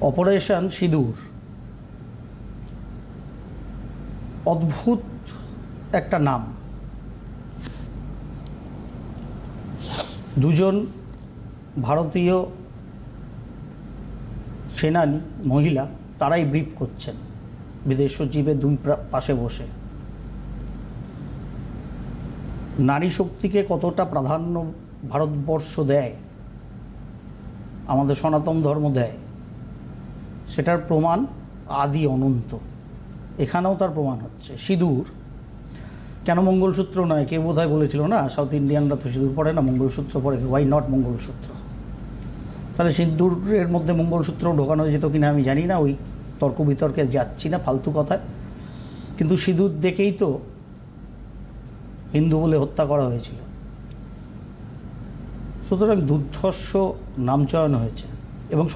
Operation সিঁদুর। অদ্ভুত একটা নাম। দুজন ভারতীয় সেনানী মহিলা, তারাই ব্রিফ করছেন। বিদেশ সচিবের দুই পাশে বসে। নারী শক্তিকে কতটা প্রাধান্য ভারতবর্ষ দেয়, আমাদের সনাতন ধর্ম দেয় সেটার প্রমাণ আদি অনন্ত। এখানেও তার প্রমাণ হচ্ছে। সিঁদুর, কেন মঙ্গলসূত্র নয়? কেউ বোধ বলেছিল না, সাউথ ইন্ডিয়ানরা তো সিঁদুর পরে না, মঙ্গলসূত্র পরে ওয়াই নট মঙ্গলসূত্র? তাহলে সিঁদুরের মধ্যে মঙ্গলসূত্র ঢোকানো যেত কিনা আমি জানি না, ওই তর্ক বিতর্কে যাচ্ছি না, ফালতু কথায়। কিন্তু সিঁদুর দেখেই তো হিন্দু বলে হত্যা করা হয়েছিল। সুতরাং দুর্ধর্ষ নামচয়ন হয়েছে এবং